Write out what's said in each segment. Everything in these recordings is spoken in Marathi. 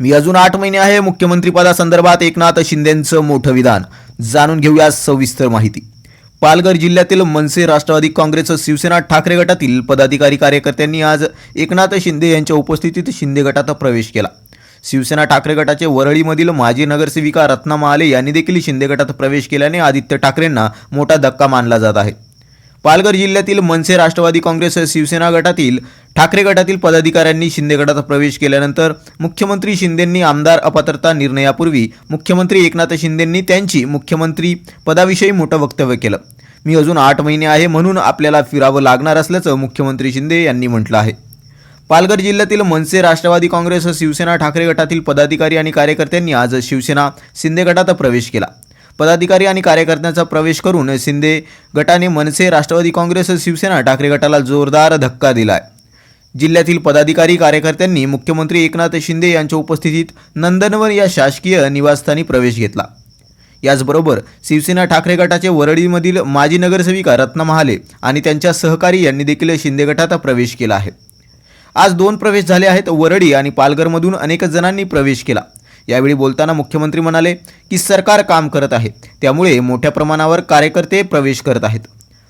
मी अजून आठ महिने आहे मुख्यमंत्रीपदासंदर्भात एकनाथ शिंदेंचं मोठं विधान. जाणून घेऊया सविस्तर माहिती. पालघर जिल्ह्यातील मनसे राष्ट्रवादी काँग्रेस शिवसेना ठाकरे गटातील पदाधिकारी कार्यकर्त्यांनी आज एकनाथ शिंदे यांच्या उपस्थितीत शिंदे गटात प्रवेश केला. शिवसेना ठाकरे गटाचे वरळीमधील माजी नगरसेविका रत्ना महाले यांनी देखील शिंदे गटात प्रवेश केल्याने आदित्य ठाकरेंना मोठा धक्का मानला जात आहे. पालघर जिल्ह्यातील मनसे राष्ट्रवादी काँग्रेस शिवसेना गटातील ठाकरे गटातील पदाधिकाऱ्यांनी शिंदे गटात प्रवेश केल्यानंतर मुख्यमंत्री शिंदेंनी आमदार अपात्रता निर्णयापूर्वी मुख्यमंत्री एकनाथ शिंदेंनी त्यांची मुख्यमंत्री पदाविषयी मोठं वक्तव्य केलं. मी अजून आठ महिने आहे म्हणून आपल्याला फिरावं लागणार असल्याचं मुख्यमंत्री शिंदे यांनी म्हटलं आहे. पालघर जिल्ह्यातील मनसे राष्ट्रवादी काँग्रेस शिवसेना ठाकरे गटातील पदाधिकारी आणि कार्यकर्त्यांनी आज शिवसेना शिंदे गटात प्रवेश केला. पदाधिकारी आणि कार्यकर्त्यांचा प्रवेश करून शिंदे गटाने मनसे राष्ट्रवादी काँग्रेस शिवसेना ठाकरे गटाला जोरदार धक्का दिलाय. जिल्ह्यातील पदाधिकारी कार्यकर्त्यांनी मुख्यमंत्री एकनाथ शिंदे यांच्या उपस्थितीत नंदनवन या शासकीय निवासस्थानी प्रवेश घेतला. याचबरोबर शिवसेना ठाकरे गटाचे वरळीमधील माजी नगरसेविका रत्ना महाले आणि त्यांच्या सहकारी यांनी देखील शिंदे गटात प्रवेश केला आहे. आज दोन प्रवेश झाले आहेत वरळी आणि पालघरमधून अनेक जणांनी प्रवेश केला. यावेळी बोलताना मुख्यमंत्री म्हणाले की सरकार काम करत आहे. त्यामुळे मोठ्या प्रमाणावर कार्यकर्ते प्रवेश करत आहेत.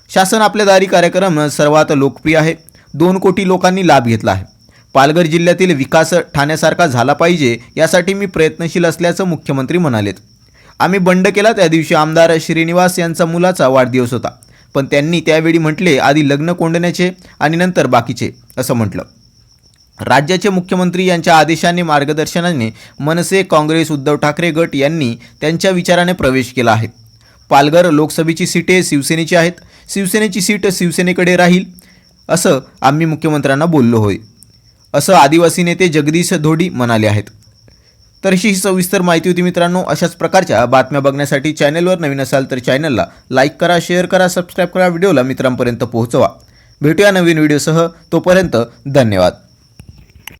शासन आपल्या दारी कार्यक्रम सर्वात लोकप्रिय आहे. दोन कोटी लोकांनी लाभ घेतला आहे. पालघर जिल्ह्यातील विकास ठाण्यासारखा झाला पाहिजे यासाठी मी प्रयत्नशील असल्याचं मुख्यमंत्री म्हणालेत. आम्ही बंड केला त्या दिवशी आमदार श्रीनिवास यांचा मुलाचा वाढदिवस होता. पण त्यांनी त्यावेळी म्हटले आधी लग्न कोंडण्याचे आणि नंतर बाकीचे असं म्हटलं. राज्याचे मुख्यमंत्री यांच्या आदेशाने मार्गदर्शनाने मनसे काँग्रेस उद्धव ठाकरे गट यांनी त्यांच्या विचाराने प्रवेश केला आहे. पालघर लोकसभेची सीटे शिवसेनेची आहेत. शिवसेनेची सीट शिवसेनेकडे राहील असं आम्ही मुख्यमंत्र्यांना बोललो होय. असं आदिवासी नेते जगदीश धोडी म्हणाले आहेत. तर अशी ही सविस्तर माहिती होती मित्रांनो. अशाच प्रकारच्या बातम्या बघण्यासाठी चॅनलवर नवीन असाल तर चॅनलला लाईक करा शेअर करा सबस्क्राईब करा व्हिडिओला मित्रांपर्यंत पोहोचवा. भेटूया नवीन व्हिडिओसह. तोपर्यंत धन्यवाद.